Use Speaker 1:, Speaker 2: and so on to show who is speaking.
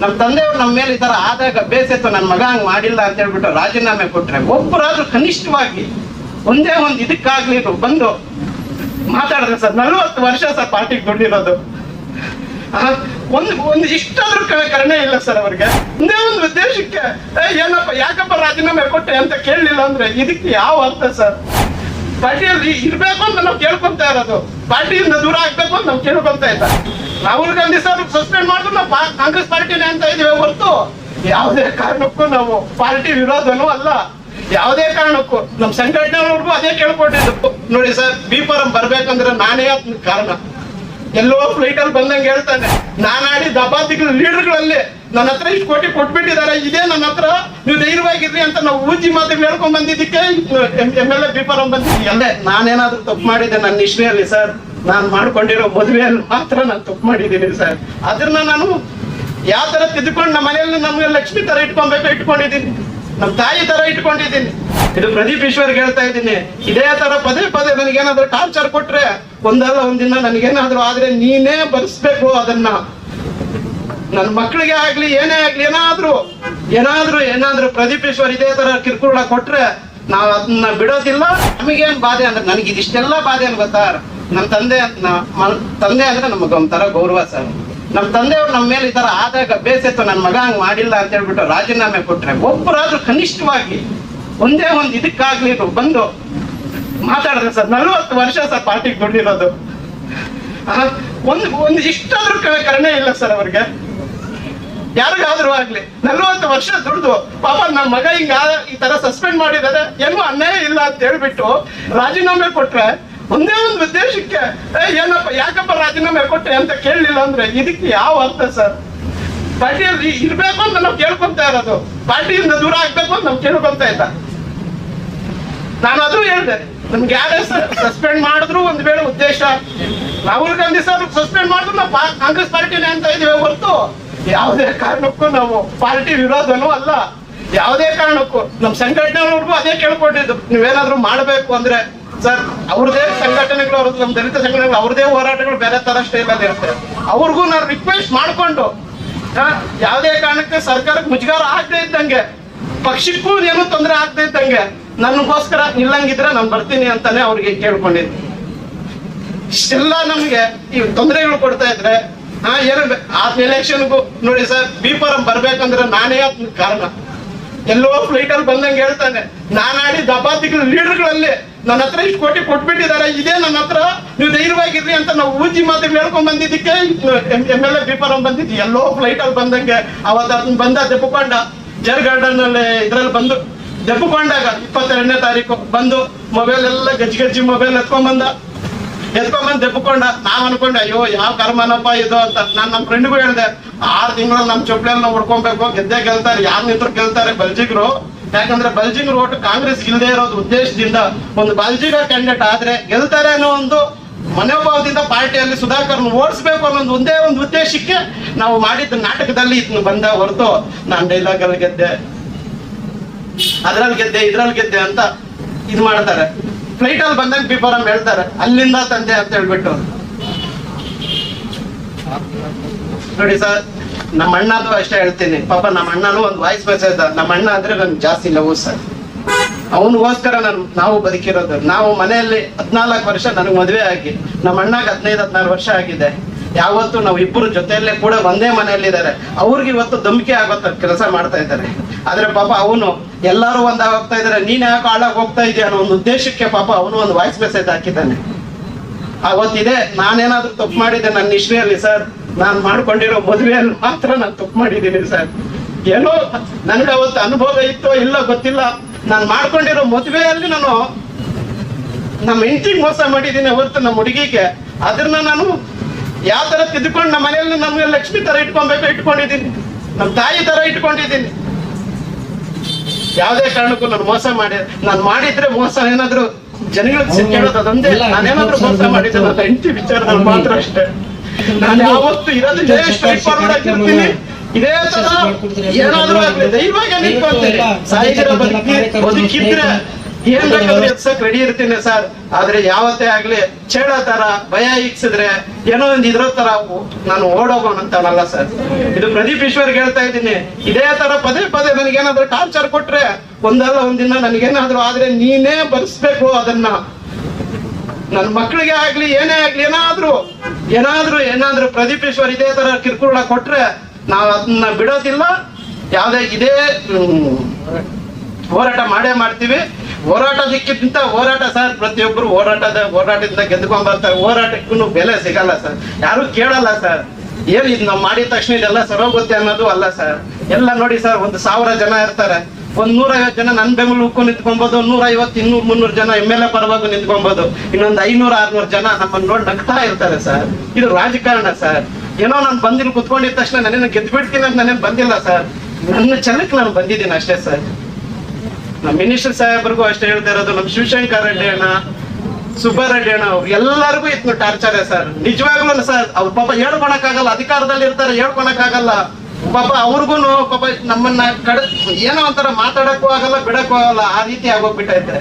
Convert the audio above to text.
Speaker 1: ನಮ್ ತಂದೆಯವ್ರು ನಮ್ಮ ಮೇಲೆ ಈ ತರ ಆದಾಗ ಬೇಸತ್ತು ನನ್ನ ಮಗ ಹಂಗ್ ಮಾಡಿಲ್ಲ ಅಂತ ಹೇಳ್ಬಿಟ್ಟು ರಾಜೀನಾಮೆ ಕೊಟ್ರೆ ಒಬ್ಬರಾದ್ರೂ ಕನಿಷ್ಠವಾಗಿ ಒಂದೇ ಒಂದ್ ಇದಕ್ಕಾಗ್ಲಿ ಬಂದು ಮಾತಾಡಿದ್ರೆ ಸರ್, ನಲ್ವತ್ತು ವರ್ಷ ಸರ್ ಪಾರ್ಟಿಗೆ ದುಡ್ಡಿರೋದು. ಒಂದ್, ಒಂದು ಇಷ್ಟಾದ್ರೂ ಕರಣೆ ಇಲ್ಲ ಸರ್ ಅವ್ರಿಗೆ. ಒಂದೇ ಒಂದು ಉದ್ದೇಶಕ್ಕೆ ಏನಪ್ಪ, ಯಾಕಪ್ಪ ರಾಜೀನಾಮೆ ಕೊಟ್ಟೆ ಅಂತ ಕೇಳಲಿಲ್ಲ ಅಂದ್ರೆ ಇದಕ್ಕೆ ಯಾವ ಅರ್ಥ ಸರ್? ಪಾರ್ಟಿಯಲ್ಲಿ ಇರ್ಬೇಕು ಅಂತ ನಾವು ಕೇಳ್ಕೊಂತ ಇರೋದು. ಪಾರ್ಟಿಯಿಂದ ದೂರ ಆಗ್ಬೇಕು ಅಂತ ನಾವು ಕೇಳ್ಕೊಂತ ಇಲ್ಲ. ರಾಹುಲ್ ಗಾಂಧಿ ಸರ್ ಸಸ್ಪೆಂಡ್ ಮಾಡಿದ್ರು, ನಾವು ಕಾಂಗ್ರೆಸ್ ಪಾರ್ಟಿನೇ ಅಂತ ಇದೀವಿ ಹೊರತು ಯಾವುದೇ ಕಾರಣಕ್ಕೂ ನಾವು ಪಾರ್ಟಿ ವಿರೋಧನೂ ಅಲ್ಲ. ಯಾವುದೇ ಕಾರಣಕ್ಕೂ. ನಮ್ಮ ಸಂಘಟನೆಗೂ ಅದೇ ಕೇಳ್ಕೊಂಡಿದ್ದು ನೋಡಿ ಸರ್, ಬಿ ಫಾರಂ ಬರ್ಬೇಕಂದ್ರೆ ನಾನೇ ಕಾರಣ. ಎಲ್ಲೋ ಫ್ಲೈಟ್ ಅಲ್ಲಿ ಬಂದಂಗೆ ಹೇಳ್ತಾನೆ ನಾನಾಡಿ ದಬಾತಿಗಳ ಲೀಡರ್ಗಳಲ್ಲಿ ನನ್ನ ಹತ್ರ ಇಷ್ಟು ಕೋಟಿ ಕೊಟ್ಬಿಟ್ಟಿದ್ದಾರೆ, ಇದೇ ನನ್ನ ಹತ್ರ ನೀವು ಧೈರ್ಯವಾಗಿರ್ರಿ ಅಂತ ನಾವು ಊಜಿ ಮಾತಿಗೆ ಹೇಳ್ಕೊಂಡ್ ಬಂದಿದ್ದಕ್ಕೆ, M L A B form ಬಂದಿದ್ವಿ ಅಲ್ಲೇ, ನಾನೇನಾದ್ರೂ ತಪ್ಪು ಮಾಡಿದ್ದೆ ನನ್ನ ಹಿಸ್ಟ್ರಿಯಲ್ಲಿ ಸರ್. ನಾನು ಮಾಡ್ಕೊಂಡಿರೋ ಮದುವೆಯಲ್ಲಿ ಮಾತ್ರ ನಾನು ತಪ್ಪು ಮಾಡಿದ್ದೀನಿ ಸರ್. ಅದನ್ನ ನಾನು ಯಾವ ತರ ತಿದ್ದುಕೊಂಡು ನಮ್ಮ ಮನೆಯಲ್ಲಿ ನಮ್ಗೆ ಲಕ್ಷ್ಮಿ ತರ ಇಟ್ಕೊಬೇಕು ಇಟ್ಕೊಂಡಿದ್ದೀನಿ. ನಮ್ಮ ತಾಯಿ ತರ ಇಟ್ಕೊಂಡಿದ್ದೀನಿ. ಇದು ಪ್ರದೀಪ್ ಈಶ್ವರ್ಗೆ ಹೇಳ್ತಾ ಇದ್ದೀನಿ. ಇದೇ ತರ ಪದೇ ಪದೇ ನನಗೇನಾದ್ರೂ ಟಾರ್ಚರ್ ಕೊಟ್ರೆ ಒಂದಲ್ಲ ಒಂದಿನ ನನಗೇನಾದ್ರೂ ಆದ್ರೆ ನೀನೇ ಬರ್ಸ್ಬೇಕು ಅದನ್ನ. ನನ್ನ ಮಕ್ಕಳಿಗೆ ಆಗ್ಲಿ, ಏನೇ ಆಗ್ಲಿ, ಏನಾದ್ರು ಏನಾದ್ರು ಏನಾದ್ರು ಪ್ರದೀಪ್ ಈಶ್ವರ್ ಇದೇ ತರ ಕಿರುಕುಳ ಕೊಟ್ರೆ ನಾವ್ ಅದನ್ನ ಬಿಡೋದಿಲ್ಲ. ನಮಗೇನ್ ಬಾಧೆ ಅಂದ್ರೆ ನನಗೆ ಇದಿಷ್ಟೆಲ್ಲ ಬಾಧೆ ಅಂತ ಗೊತ್ತಾ? ನಮ್ಮ ತಂದೆ ತಂದೆ ಅಂದ್ರೆ ನಮಗೆ ಒಂಥರ ಗೌರವ ಸರ್. ನಮ್ಮ ತಂದೆಯವ್ರು ನಮ್ಮ ಮೇಲೆ ಈ ತರ ಆದಾಗ ಬೇಸತ್ತು ನನ್ನ ಮಗ ಹಂಗ್ ಮಾಡಿಲ್ಲ ಅಂತ ಹೇಳ್ಬಿಟ್ಟು ರಾಜೀನಾಮೆ ಕೊಟ್ರೆ ಒಬ್ಬರಾದ್ರೂ ಕನಿಷ್ಠವಾಗಿ ಒಂದೇ ಒಂದು ಇದಕ್ಕಾಗ್ಲಿ ಬಂದು ಮಾತಾಡಿದ್ರೆ ಸರ್, ನಲ್ವತ್ತು ವರ್ಷ ಸರ್ ಪಾರ್ಟಿಗೆ ದುಡ್ಡಿರೋದು ಒಂದು ಒಂದು ಇಷ್ಟಾದ್ರೂ ಕರುಣೆ ಇಲ್ಲ ಸರ್ ಅವ್ರಿಗೆ. ಯಾರಿಗಾದ್ರೂ ಆಗ್ಲಿ, ನಲ್ವತ್ತು ವರ್ಷ ದುಡ್ದು ಪಾಪ ನಮ್ಮ ಮಗ ಹಿಂಗ ಈ ತರ ಸಸ್ಪೆಂಡ್ ಮಾಡಿದಾರೆ, ಏನೋ ಅನ್ಯಾಯ ಇಲ್ಲ ಅಂತ ಹೇಳ್ಬಿಟ್ಟು ರಾಜೀನಾಮೆ ಕೊಟ್ರೆ ಒಂದೇ ಒಂದು ಉದ್ದೇಶಕ್ಕೆ ಏನಪ್ಪ, ಯಾಕಪ್ಪ ರಾಜೀನಾಮೆ ಕೊಟ್ಟೆ ಅಂತ ಕೇಳಲಿಲ್ಲ ಅಂದ್ರೆ ಇದಕ್ಕೆ ಯಾವ ಅರ್ಥ ಸರ್? ಪಾರ್ಟಿಯಲ್ಲಿ ಇರ್ಬೇಕು ಅಂತ ನಾವು ಕೇಳ್ಕೊಂತ ಇರೋದು. ಪಾರ್ಟಿಯಿಂದ ದೂರ ಆಗ್ಬೇಕು ಅಂತ ನಾವು ಕೇಳ್ಕೊಂತ ಇದ್ದ ನಾನು ಅದು ಹೇಳಿದೆ, ನಮ್ಗೆ ಯಾರೇ ಸಸ್ಪೆಂಡ್ ಮಾಡಿದ್ರು ಒಂದ್ ವೇಳೆ ಉದ್ದೇಶ, ರಾಹುಲ್ ಗಾಂಧಿ ಸರ್ ಸಸ್ಪೆಂಡ್ ಮಾಡಿದ್ರು ನಾವು ಕಾಂಗ್ರೆಸ್ ಪಾರ್ಟಿನೇ ಅಂತ ಇದೀವಿ ಹೊರತು, ಯಾವುದೇ ಕಾರಣಕ್ಕೂ ನಾವು ಪಾರ್ಟಿ ವಿರೋಧನೂ ಅಲ್ಲ. ಯಾವುದೇ ಕಾರಣಕ್ಕೂ ನಮ್ಮ ಸಂಘಟನೆಯವ್ರಿಗೂ ಅದೇ ಕೇಳ್ಕೊಂಡಿದ್ದು, ನೀವೇನಾದ್ರೂ ಮಾಡಬೇಕು ಅಂದ್ರೆ ಸರ್, ಅವ್ರದೇ ಸಂಘಟನೆಗಳು, ಅವ್ರದ್ದು ನಮ್ಮ ದಲಿತ ಸಂಘಟನೆಗಳು, ಅವ್ರದೇ ಹೋರಾಟಗಳು ಬೇರೆ ತರ ಸ್ಟೈಲಲ್ಲಿ ಇರುತ್ತೆ. ಅವ್ರಿಗೂ ನಾನು ರಿಕ್ವೆಸ್ಟ್ ಮಾಡಿಕೊಂಡು ಯಾವುದೇ ಕಾರಣಕ್ಕೆ ಸರ್ಕಾರಕ್ಕೆ ಮುಜುಗಾರ ಆಗದೆ ಇದ್ದಂಗೆ, ಪಕ್ಷಕ್ಕೂ ಏನೂ ತೊಂದರೆ ಆಗದೆ ಇದ್ದಂಗೆ, ನನಗೋಸ್ಕರ ನಿಲ್ಲಂಗಿದ್ರೆ ನಾನು ಬರ್ತೀನಿ ಅಂತಾನೆ ಅವ್ರಿಗೆ ಕೇಳ್ಕೊಂಡಿದ್ದೆ. ಇಷ್ಟೆಲ್ಲ ನಮಗೆ ಈ ತೊಂದರೆಗಳು ಕೊಡ್ತಾ ಇದ್ರೆ, ಹಾ, ಏನು ಆ ಎಲೆಕ್ಷನ್ಗೂ ನೋಡಿ ಸರ್, ಬಿ ಫಾರಂ ಬರ್ಬೇಕಂದ್ರೆ ನಾನೇ ಕಾರಣ. ಎಲ್ಲೋ ಫ್ಲೈಟ್ ಅಲ್ಲಿ ಬಂದಂಗೆ ಹೇಳ್ತಾನೆ, ನಾನಾಡಿ ದಬಾತಿಗಳ ಲೀಡರ್ಗಳಲ್ಲಿ ನನ್ನ ಹತ್ರ ಇಷ್ಟು ಕೋಟಿ ಕೊಟ್ಬಿಟ್ಟಿದ್ದಾರೆ, ಇದೇ ನನ್ನ ಹತ್ರ. ನೀವು ಧೈರ್ಯವಾಗಿರ್ರಿ ಅಂತ ನಾವು ಊಜಿ ಮಾತು ಹೇಳ್ಕೊಂಡ್ ಬಂದಿದ್ದಕ್ಕೆ ಎಂ ಎಲ್ ಎ ಪೇಪರ್ ಬಂದಿದ್ದು, ಎಲ್ಲೋ ಫ್ಲೈಟ್ ಅಲ್ಲಿ ಬಂದಂಗೆ ಅವತ್ತು ಅದನ್ನ ಬಂದ ದೆಪ್ಪಕೊಂಡ. ಜರ್ ಗಾರ್ಡನ್ ಅಲ್ಲಿ ಇದ್ರಲ್ಲಿ ಬಂದು, ದೆಪ್ಪಕೊಂಡಾಗ ಇಪ್ಪತ್ತೆರಡನೇ ತಾರೀಕು ಬಂದು ಮೊಬೈಲ್ ಎಲ್ಲ ಗಜ್ಜಿ ಗಜ್ಜಿ ಮೊಬೈಲ್ ಎತ್ಕೊಂಡ್ ಬಂದ. ಎತ್ಕೊಂಬಂದ್ ದೆಪ್ಪಕೊಂಡ. ನಾವ್ ಅನ್ಕೊಂಡೆ, ಅಯ್ಯೋ, ಯಾವ ಕರ್ಮನಪ್ಪ ಇದು? ಅಂತ ನಾನ್ ನಮ್ ಫ್ರೆಂಡ್ಗೂ ಹೇಳ್ದೆ, ಆರ್ ತಿಂಗಳು ನಮ್ ಚೊಪ್ಲೆಲ್ಲ ನಾವು ಹುಡ್ಕೊಬೇಕು ಗೆದ್ದೆ ಗೆಲ್ತಾರೆ, ಯಾರು ನಿಂತ್ರು ಗೆಲ್ತಾರೆ ಬಲ್ಜಿಗ್ರು ಯಾಕಂದ್ರೆ ಬಲ್ಜಿಂಗ್ ರೋಟ್ ಕಾಂಗ್ರೆಸ್ ಇಲ್ಲದೆ ಇರೋದು ಉದ್ದೇಶದಿಂದ ಒಂದು ಬಲ್ಜಿಗ ಕ್ಯಾಂಡಿಡೇಟ್ ಆದ್ರೆ ಗೆಲ್ತಾರೆ ಅನ್ನೋ ಒಂದು ಮನೋಭಾವದಿಂದ ಪಾರ್ಟಿಯಲ್ಲಿ ಸುಧಾಕರ್ ಓಡಿಸ್ಬೇಕು ಅನ್ನೋ ಒಂದು ಒಂದೇ ಒಂದು ಉದ್ದೇಶಕ್ಕೆ ನಾವು ಮಾಡಿದ್ದ ನಾಟಕದಲ್ಲಿ ಇದನ್ನ ಬಂದ ಹೊರತು ನಾನು ಡೈಲಾಗ್ ಅಲ್ಲಿ ಗೆದ್ದೆ. ಅದ್ರಲ್ಲಿ ಗೆದ್ದೆ, ಇದ್ರಲ್ಲಿ ಗೆದ್ದೆ ಅಂತ ಇದು ಮಾಡ್ತಾರೆ. ಫ್ಲೈಟ್ ಅಲ್ಲಿ ಬಂದಾಗ ಬಿಫೋರಮ್ ಹೇಳ್ತಾರೆ. ಅಲ್ಲಿಂದ ತಂದೆ ಅಂತ ಹೇಳ್ಬಿಟ್ಟು. ನೋಡಿ ಸರ್ ನಮ್ಮ ಅಣ್ಣದು ಅಷ್ಟೇ ಹೇಳ್ತೀನಿ. ಪಾಪ ನಮ್ಮ ಅಣ್ಣನೂ ಒಂದು ವಾಯ್ಸ್ ಮೆಸೇಜ್ ನಮ್ಮ ಅಣ್ಣ ಅಂದ್ರೆ ನನ್ಗೆ ಜಾಸ್ತಿ ಲವ್ ಸರ್. ಅವನಿಗೋಸ್ಕರ ನಾನು, ನಾವು ಬದುಕಿರೋದು. ನಾವು ಮನೆಯಲ್ಲಿ ಹದ್ನಾಲ್ಕು ವರ್ಷ ನನಗೆ ಮದುವೆ ಆಗಿ, ನಮ್ಮ ಅಣ್ಣಗೆ ಹದಿನೈದು, ಹದಿನಾರು ವರ್ಷ ಆಗಿದೆ. ಯಾವತ್ತು ನಾವು ಇಬ್ಬರು ಜೊತೆಯಲ್ಲೇ ಕೂಡ ಒಂದೇ ಮನೆಯಲ್ಲಿದ್ದಾರೆ. ಅವ್ರಿಗೆ ಇವತ್ತು ಧಮ್ಕಿ ಆಗೋತ್ತ ಕೆಲಸ ಮಾಡ್ತಾ ಇದ್ದಾರೆ. ಆದ್ರೆ ಪಾಪ ಅವನು, ಎಲ್ಲರೂ ಒಂದಾಗ ಹೋಗ್ತಾ ಇದ್ದಾರೆ. ನೀನ್ ಯಾಕೆ ಹಾಳಾಗಿ ಹೋಗ್ತಾ ಇದೆಯಾ ಅನ್ನೋ ಒಂದು ಉದ್ದೇಶಕ್ಕೆ ಪಾಪ ಅವನು ಒಂದು ವಾಯ್ಸ್ ಮೆಸೇಜ್ ಹಾಕಿದ್ದಾನೆ. ಅವತ್ತಿದೆ ನಾನೇನಾದ್ರೂ ತಪ್ಪು ಮಾಡಿದ್ದೆ ನನ್ನ ಹಿಸ್ಟ್ರಿಯಲ್ಲಿ ಸರ್? ನಾನು ಮಾಡ್ಕೊಂಡಿರೋ ಮದುವೆಯಲ್ಲಿ ಮಾತ್ರ ನಾನು ತಪ್ಪು ಮಾಡಿದ್ದೀನಿ ಸರ್. ಏನೋ ನನ್ಗೆ ಅವತ್ತು ಅನುಭವ ಇತ್ತೋ ಇಲ್ಲ ಗೊತ್ತಿಲ್ಲ. ನಾನು ಮಾಡ್ಕೊಂಡಿರೋ ಮದುವೆಯಲ್ಲಿ ನಾನು ನಮ್ಮ ಹೆಂಡತಿಗೆ ಮೋಸ ಮಾಡಿದ್ದೀನಿ ಹೊರತು ನಮ್ಮ ಹುಡುಗಿಗೆ. ಅದನ್ನ ನಾನು ಯಾವ ತರ ತಿದ್ದುಕೊಂಡು ನಮ್ಮ ಮನೆಯಲ್ಲಿ ನಮ್ಗೆ ಲಕ್ಷ್ಮಿ ತರ ಇಟ್ಕೊಬೇಕು ಇಟ್ಕೊಂಡಿದ್ದೀನಿ. ನಮ್ಮ ತಾಯಿ ತರ ಇಟ್ಕೊಂಡಿದ್ದೀನಿ. ಯಾವುದೇ ಕಾರಣಕ್ಕೂ ನಾನು ಮೋಸ ಮಾಡಿ ನಾನು ಮಾಡಿದ್ರೆ ಮೋಸ ಏನಾದ್ರು ಜನಗಳು ಸಿಕ್ಕೇಳೋದು ಅದೊಂದೇ ನಾನೇನಾದ್ರೂ ಮೋಸ ಮಾಡಿದ್ದೆ ನನ್ನ ಹೆಂಡತಿ ವಿಚಾರದಲ್ಲಿ ಮಾತ್ರ ಅಷ್ಟೇ. ನಾನು ಯಾವತ್ತು ಇರೋದು ಇದೇ ಸ್ಟ್ರೈಟ್ ಫಾರ್ವರ್ಡ್ ಆಗಿರ್ತೀನಿ. ಇದೇ ತರ ಏನಾದ್ರೂ ಆಗ್ಲಿ ಧೈರ್ಯವಾಗಿ ನಿಂತ್ಕೊಳ್ತೀನಿ. ಸಾಯಿಗಿರೋ ಬದುಕಿ ಬದುಕಿದ್ರೆ ಏನ್ ಬೇಕಾದ್ರೆ ಎತ್ಸಕ್ ರೆಡಿ ಇರ್ತೀನಿ ಸರ್. ಆದ್ರೆ ಯಾವತ್ತೇ ಆಗ್ಲಿ ಛೇಡ ತರ ಭಯ ಇಕ್ಸಿದ್ರೆ ಏನೋ ಒಂದ್ ಇದ್ರ ತರ ನಾನು ಓಡೋಗೋಣಂತಾನಲ್ಲ ಸರ್. ಇದು ಪ್ರದೀಪ್ ಈಶ್ವರ್ಗೆ ಹೇಳ್ತಾ ಇದ್ದೀನಿ. ಇದೇ ತರ ಪದೇ ಪದೇ ನನಗೇನಾದ್ರೂ ಟಾರ್ಚರ್ ಕೊಟ್ರೆ ಒಂದಲ್ಲ ಒಂದಿನ ನನಗೇನಾದ್ರೂ ಆದ್ರೆ ನೀನೇ ಬರ್ಸ್ಬೇಕು ಅದನ್ನ. ನನ್ನ ಮಕ್ಕಳಿಗೆ ಆಗ್ಲಿ, ಏನೇ ಆಗ್ಲಿ, ಏನಾದ್ರೂ ಏನಾದ್ರೂ ಏನಾದ್ರೂ ಪ್ರದೀಪ್ ಈಶ್ವರ್ ಇದೇ ತರ ಕಿರುಕುಳ ಕೊಟ್ರೆ ನಾವು ಅದನ್ನ ಬಿಡೋದಿಲ್ಲ. ಯಾವ್ದೇ ಇದೇ ಹೋರಾಟ ಮಾಡೇ ಮಾಡ್ತೀವಿ. ಹೋರಾಟದಕ್ಕಿಂತ ಹೋರಾಟ ಸರ್ ಪ್ರತಿಯೊಬ್ಬರು ಹೋರಾಟದ, ಹೋರಾಟದಿಂದ ಗೆದ್ಕೊಂಡ್ ಬರ್ತಾರೆ. ಹೋರಾಟಕ್ಕೂ ಬೆಲೆ ಸಿಗಲ್ಲ ಸರ್. ಯಾರು ಕೇಳಲ್ಲ ಸರ್. ಏನ್ ಇದು ನಾವು ಮಾಡಿದ ತಕ್ಷಣ ಇದೆಲ್ಲ ಸರೋಗುತ್ತೆ ಅನ್ನೋದು ಅಲ್ಲ ಸರ್. ಎಲ್ಲ ನೋಡಿ ಸರ್, ಒಂದು ಸಾವಿರ ಜನ ಇರ್ತಾರೆ. ಒಂದ್ ನೂರ ಐವತ್ತು ಜನ ನನ್ ಬೆಂಬಲ ಉಕ್ಕು ನಿಂತ್ಕೊಬೋದು ನೂರ ಐವತ್ತು ಇನ್ನೂರ್, ಮುನ್ನೂರು ಜನ ಎಂ ಎಲ್ ಎ ಪರವಾಗಿ ನಿಂತ್ಕೊಬೋದು, ಇನ್ನೊಂದು ಐನೂರ, ಆರ್ನೂರು ಜನ ನಮ್ಮನ್ನ ನೋಡಿ ನಗ್ತಾ ಇರ್ತಾರೆ ಸರ್. ಇದು ರಾಜಕಾರಣ ಸರ್. ಏನೋ ನಾನು ಬಂದಿಲ್ಲ ಕುತ್ಕೊಂಡಿದ ತಕ್ಷಣ ನನ್ನ ಗೆದ್ಬಿಡ್ತೀನಿ ಅಂತ ನನಗೆ ಬಂದಿಲ್ಲ ಸರ್. ನನ್ನ ಚೆನ್ನಕ್ ನಾನು ಬಂದಿದ್ದೀನಿ ಅಷ್ಟೇ ಸರ್. ನಮ್ಮ ಮಿನಿಸ್ಟರ್ ಸಾಹೇಬ್ರಿಗೂ ಅಷ್ಟೇ ಹೇಳ್ತಾ ಇರೋದು, ನಮ್ಮ ಶಿವಶಂಕರ್ ರೆಡ್ಡಿ ಅಣ್ಣ ಸುಬ್ಬಾರೆಡ್ಡಿ ಅಣ್ಣ ಅವ್ರು ಎಲ್ಲರಿಗೂ ಇತ್ತು ಟಾರ್ಚರ್ ಸರ್. ನಿಜವಾಗ್ಲೂ ಸರ್, ಅವ್ರ ಪಾಪ ಹೇಳ್ಕೊಳಕ್ಕಾಗಲ್ಲ ಅಧಿಕಾರದಲ್ಲಿ ಇರ್ತಾರೆ ಹೇಳ್ಕೊಳಕ್ಕಾಗಲ್ಲ ಪಾಪ ಅವ್ರಿಗೂ ಪಾಪ ನಮ್ಮನ್ನ ಕಡ ಏನೋ ಒಂಥರ ಮಾತಾಡಕ್ಕೂ ಆಗಲ್ಲ ಬಿಡಕ್ಕೂ ಆಗಲ್ಲ ಆ ರೀತಿ ಆಗೋಗ್ಬಿಟ್ಟೈತೆ.